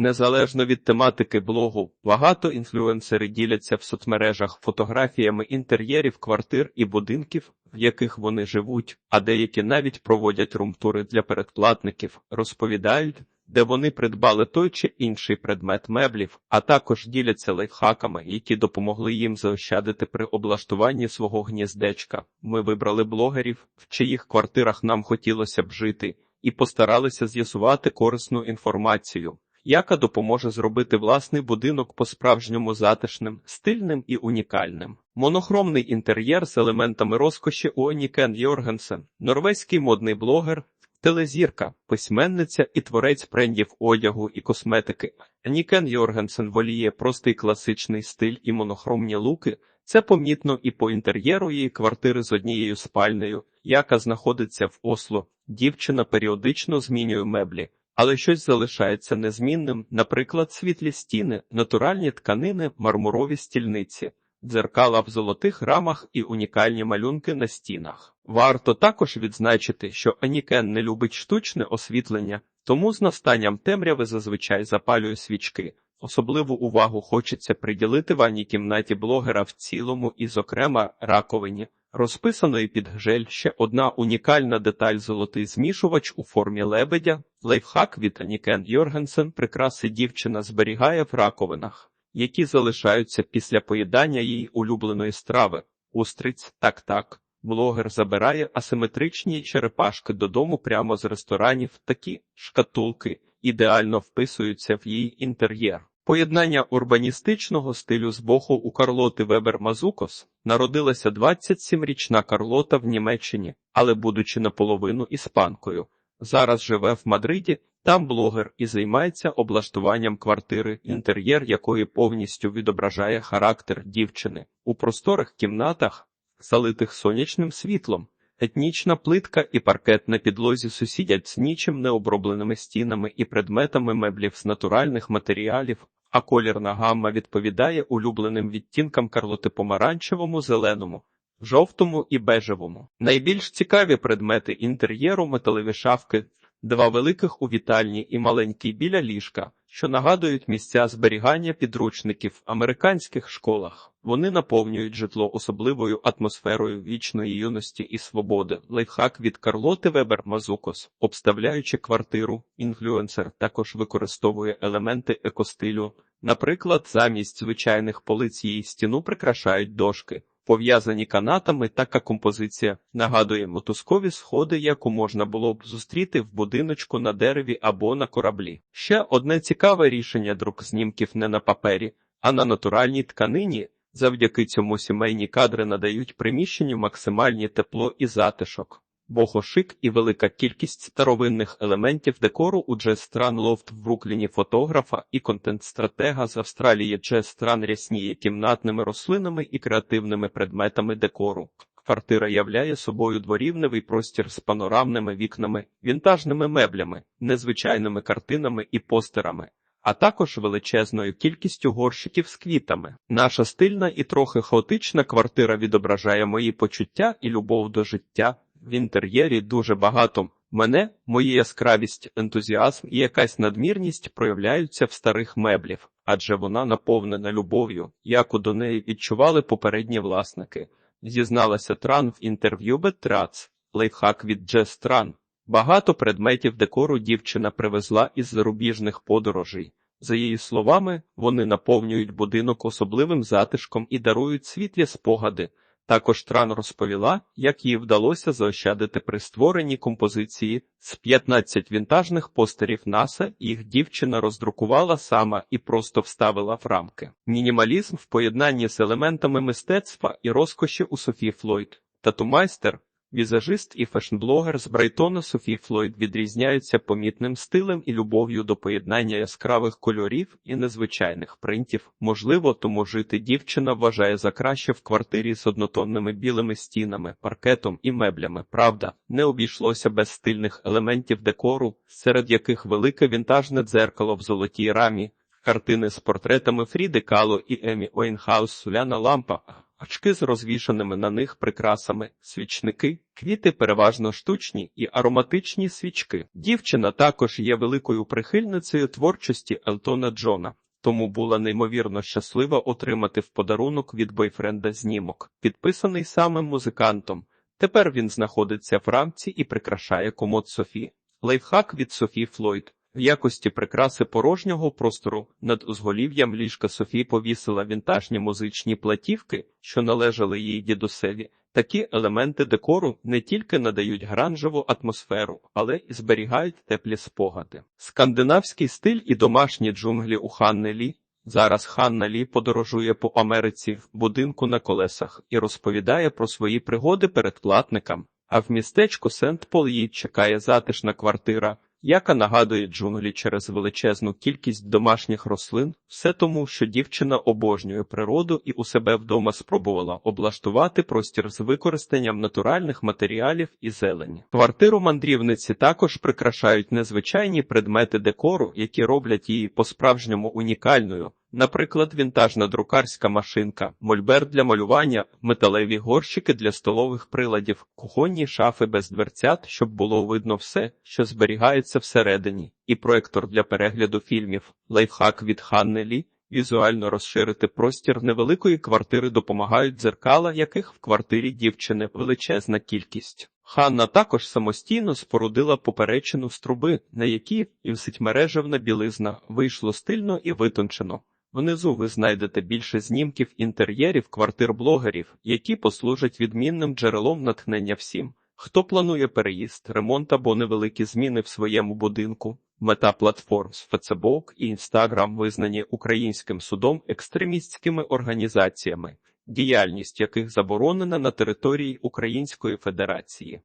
Незалежно від тематики блогу, багато інфлюенсери діляться в соцмережах фотографіями інтер'єрів квартир і будинків, в яких вони живуть, а деякі навіть проводять румтури для передплатників, розповідають, де вони придбали той чи інший предмет меблів, а також діляться лайфхаками, які допомогли їм заощадити при облаштуванні свого гніздечка. Ми вибрали блогерів, в чиїх квартирах нам хотілося б жити, і постаралися з'ясувати корисну інформацію яка допоможе зробити власний будинок по-справжньому затишним, стильним і унікальним. Монохромний інтер'єр з елементами розкоші Уонікен Йоргенсен, норвезький модний блогер, телезірка, письменниця і творець брендів одягу і косметики. Анікен Йоргенсен воліє простий класичний стиль і монохромні луки. Це помітно і по інтер'єру її квартири з однією спальнею, яка знаходиться в Осло. Дівчина періодично змінює меблі, але щось залишається незмінним, наприклад, світлі стіни, натуральні тканини, мармурові стільниці, дзеркала в золотих рамах і унікальні малюнки на стінах. Варто також відзначити, що Анікен не любить штучне освітлення, тому з настанням темряви зазвичай запалює свічки. Особливу увагу хочеться приділити ванній кімнаті блогера в цілому і, зокрема, раковині. Розписаної під гжель ще одна унікальна деталь золотий змішувач у формі лебедя, лайфхак від Анікен Йоргенсен прикраси дівчина зберігає в раковинах, які залишаються після поїдання її улюбленої страви. Устриць так-так. Блогер забирає асиметричні черепашки додому прямо з ресторанів. Такі шкатулки ідеально вписуються в її інтер'єр. Поєднання урбаністичного стилю з боку у Карлоти Вебер Мазукос народилася 27-річна Карлота в Німеччині, але, будучи наполовину іспанкою, зараз живе в Мадриді. Там блогер і займається облаштуванням квартири, інтер'єр якої повністю відображає характер дівчини у просторих кімнатах, залитих сонячним світлом. Етнічна плитка і паркет на підлозі сусідять з нічим необробленими стінами і предметами меблів з натуральних матеріалів, а колірна гамма відповідає улюбленим відтінкам карлоти помаранчевому, зеленому, жовтому і бежевому. Найбільш цікаві предмети інтер'єру металеві шафки, два великих у вітальні і маленький біля ліжка, що нагадують місця зберігання підручників в американських школах. Вони наповнюють житло особливою атмосферою вічної юності і свободи. Лайфхак від Карлоти Вебер Мазукос, обставляючи квартиру, інфлюенсер також використовує елементи екостилю. Наприклад, замість звичайних полиць її стіну прикрашають дошки, пов'язані канатами, така композиція нагадує мотузкові сходи, яку можна було б зустріти в будиночку на дереві або на кораблі. Ще одне цікаве рішення друк знімків не на папері, а на натуральній тканині. Завдяки цьому сімейні кадри надають приміщенню максимальні тепло і затишок. Богошик і велика кількість старовинних елементів декору у Джез Стран Лофт в Брукліні фотографа і контент-стратега з Австралії Джез Стран рясніє кімнатними рослинами і креативними предметами декору. Квартира являє собою дворівневий простір з панорамними вікнами, вінтажними меблями, незвичайними картинами і постерами а також величезною кількістю горщиків з квітами. Наша стильна і трохи хаотична квартира відображає мої почуття і любов до життя. В інтер'єрі дуже багато. Мене, моя яскравість, ентузіазм і якась надмірність проявляються в старих меблів, адже вона наповнена любов'ю, яку до неї відчували попередні власники. Зізналася Тран в інтерв'ю Бетрац, лайфхак від Джес Тран. Багато предметів декору дівчина привезла із зарубіжних подорожей. За її словами, вони наповнюють будинок особливим затишком і дарують світлі спогади. Також Тран розповіла, як їй вдалося заощадити при створенні композиції з 15 вінтажних постерів НАСА. Їх дівчина роздрукувала сама і просто вставила в рамки. Мінімалізм в поєднанні з елементами мистецтва і розкоші у Софі Флойд. Татумайстер Візажист і фешнблогер з Брайтона Софі Флойд відрізняються помітним стилем і любов'ю до поєднання яскравих кольорів і незвичайних принтів. Можливо, тому жити дівчина вважає за краще в квартирі з однотонними білими стінами, паркетом і меблями. Правда, не обійшлося без стильних елементів декору, серед яких велике вінтажне дзеркало в золотій рамі, картини з портретами Фріди Кало і Емі Ойнхаус, Суляна лампа очки з розвішаними на них прикрасами, свічники, квіти переважно штучні і ароматичні свічки. Дівчина також є великою прихильницею творчості Елтона Джона. Тому була неймовірно щаслива отримати в подарунок від бойфренда знімок, підписаний самим музикантом. Тепер він знаходиться в рамці і прикрашає комод Софі. Лайфхак від Софі Флойд. В якості прикраси порожнього простору над узголів'ям ліжка Софі повісила вінтажні музичні платівки, що належали її дідусеві. Такі елементи декору не тільки надають гранжеву атмосферу, але й зберігають теплі спогади. Скандинавський стиль і домашні джунглі у Ханни Лі. Зараз Ханна Лі подорожує по Америці в будинку на колесах і розповідає про свої пригоди перед платникам. А в містечку Сент-Пол її чекає затишна квартира, яка нагадує джунглі через величезну кількість домашніх рослин, все тому, що дівчина обожнює природу і у себе вдома спробувала облаштувати простір з використанням натуральних матеріалів і зелені. Квартиру мандрівниці також прикрашають незвичайні предмети декору, які роблять її по-справжньому унікальною. Наприклад, вінтажна друкарська машинка, мольберт для малювання, металеві горщики для столових приладів, кухонні шафи без дверцят, щоб було видно все, що зберігається всередині, і проектор для перегляду фільмів, лайфхак від Ханни Лі. Візуально розширити простір невеликої квартири допомагають дзеркала, яких в квартирі дівчини величезна кількість. Ханна також самостійно спорудила поперечину з труби, на якій висить мережевна білизна, вийшло стильно і витончено. Внизу ви знайдете більше знімків інтер'єрів квартир блогерів, які послужать відмінним джерелом натхнення всім, хто планує переїзд, ремонт або невеликі зміни в своєму будинку. Мета платформ з Facebook і Instagram визнані українським судом екстремістськими організаціями, діяльність яких заборонена на території Української Федерації.